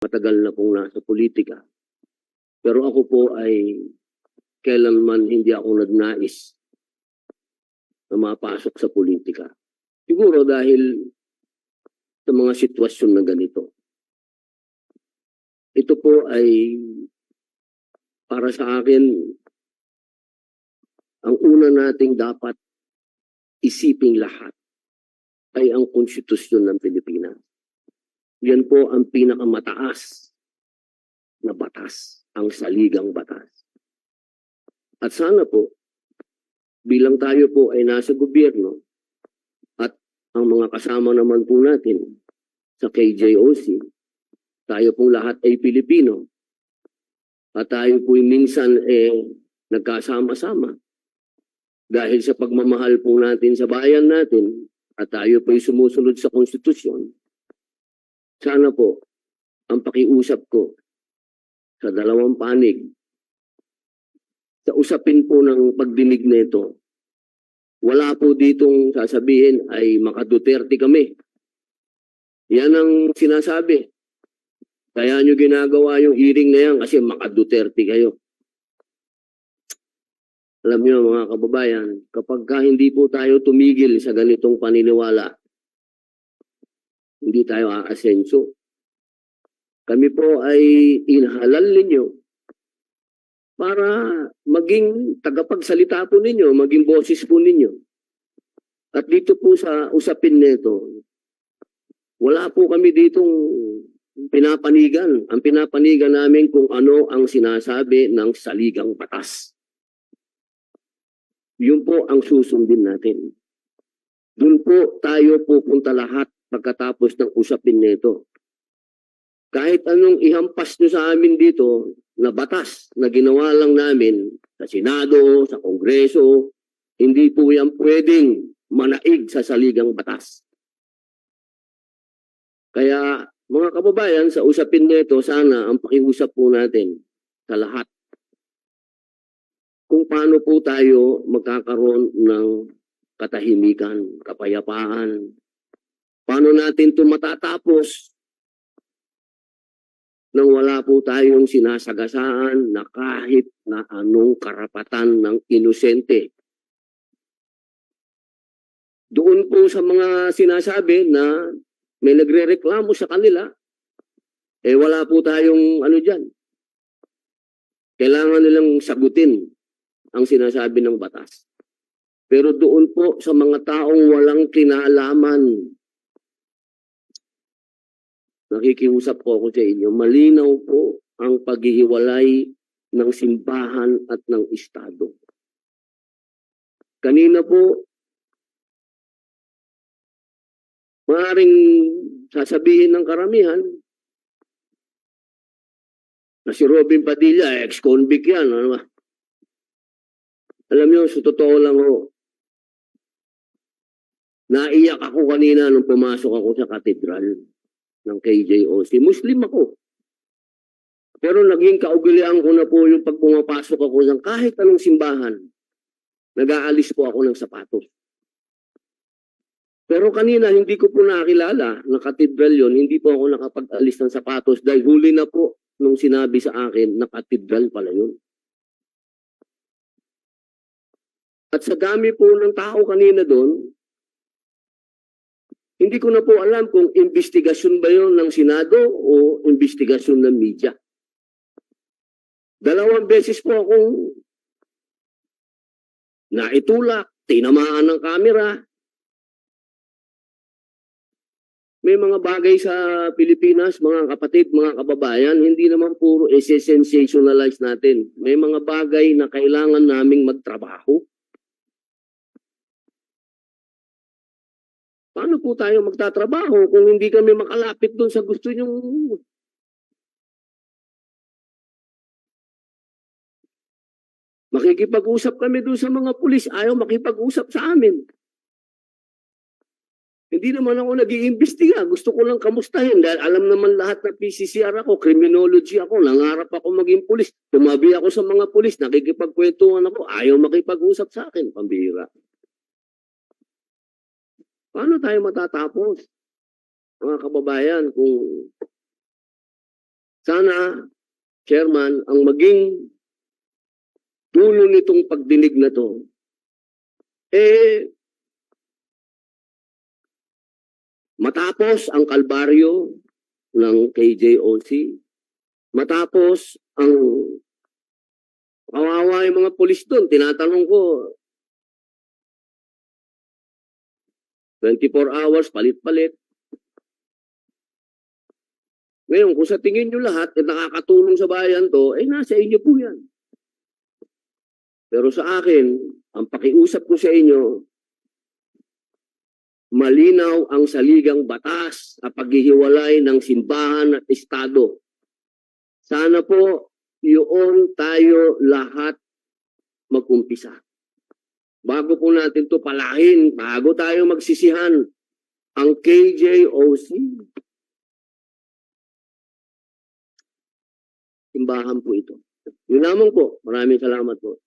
matagal na pong nasa politika. Pero ako po ay kailanman hindi ako nagnais na mapasok sa politika. Siguro dahil sa mga sitwasyon na ganito. Ito po ay para sa akin ang una nating dapat isiping lahat ay ang konstitusyon ng Pilipinas. Yan po ang pinakamataas na batas, ang saligang batas. At sana po, bilang tayo po ay nasa gobyerno at ang mga kasama naman po natin sa KJOC, tayo pong lahat ay Pilipino at tayo po minsan eh nagkasama-sama dahil sa pagmamahal po natin sa bayan natin at tayo po ay sumusunod sa konstitusyon, sana po ang pakiusap ko sa dalawang panig sa usapin po ng pagdinig nito, wala po ditong sasabihin ay makaduterte kami. Yan ang sinasabi. Kaya nyo ginagawa yung hearing na yan kasi makaduterte kayo. Alam niyo mga kababayan, kapag ka hindi po tayo tumigil sa ganitong paniniwala, hindi tayo aasenso. Kami po ay inhalal ninyo para maging tagapagsalita po ninyo, maging boses po ninyo. At dito po sa usapin nito, wala po kami ditong pinapanigan. Ang pinapanigan namin kung ano ang sinasabi ng saligang batas. Yun po ang susundin natin. Doon po tayo pupunta lahat pagkatapos ng usapin nito. Kahit anong ihampas nyo sa amin dito na batas na ginawa lang namin sa Senado, sa Kongreso, hindi po yan pwedeng manaig sa saligang batas. Kaya mga kababayan, sa usapin nito, sana ang pakiusap po natin sa lahat kung paano po tayo magkakaroon ng katahimikan, kapayapaan. Paano natin ito matatapos nang wala po tayong sinasagasaan na kahit na anong karapatan ng inosente. Doon po sa mga sinasabi na may nagre-reklamo sa kanila, eh wala po tayong ano dyan. Kailangan nilang sagutin ang sinasabi ng batas. Pero doon po sa mga taong walang kinalaman, nakikiusap po ako sa inyo, malinaw po ang paghihiwalay ng simbahan at ng Estado. Kanina po, maaaring sasabihin ng karamihan na si Robin Padilla, ex-convict yan. Ano ba? Alam niyo, sa totoo lang ho, naiyak ako kanina nung pumasok ako sa katedral ng KJOC. Muslim ako. Pero naging kaugalian ko na po yung pag pumapasok ako ng kahit anong simbahan, nag-aalis po ako ng sapatos. Pero kanina hindi ko po nakilala na katedral yon, hindi po ako nakapag-alis ng sapatos dahil huli na po nung sinabi sa akin na katedral pala yun. At sa dami po ng tao kanina doon, hindi ko na po alam kung investigasyon ba yun ng Senado o investigasyon ng media. Dalawang beses po akong naitulak, tinamaan ng kamera. May mga bagay sa Pilipinas, mga kapatid, mga kababayan, hindi naman puro isi-sensationalize natin. May mga bagay na kailangan naming magtrabaho. Paano po tayo magtatrabaho kung hindi kami makalapit doon sa gusto nyong Makikipag-usap kami doon sa mga pulis, ayaw makipag-usap sa amin. Hindi naman ako nag-iimbestiga. Gusto ko lang kamustahin dahil alam naman lahat na PCCR ako, criminology ako, nangarap ako maging pulis. Tumabi ako sa mga pulis, nakikipagkwentuhan ako, ayaw makipag-usap sa akin. Pambihira. Paano tayo matatapos? Mga kababayan, kung Sana, Chairman, ang maging tulo nitong pagdinig na to, eh, matapos ang kalbaryo ng KJOC, matapos ang kawawa yung mga polis doon, tinatanong ko, 24 hours, palit-palit. Ngayon, kung sa tingin nyo lahat, eh, nakakatulong sa bayan to, eh nasa inyo po yan. Pero sa akin, ang pakiusap ko sa inyo, malinaw ang saligang batas sa paghihiwalay ng simbahan at estado. Sana po, yun tayo lahat mag-umpisa. Bago po natin to palahin, bago tayo magsisihan, ang KJOC, simbahan po ito. Yun lamang po. Maraming salamat po.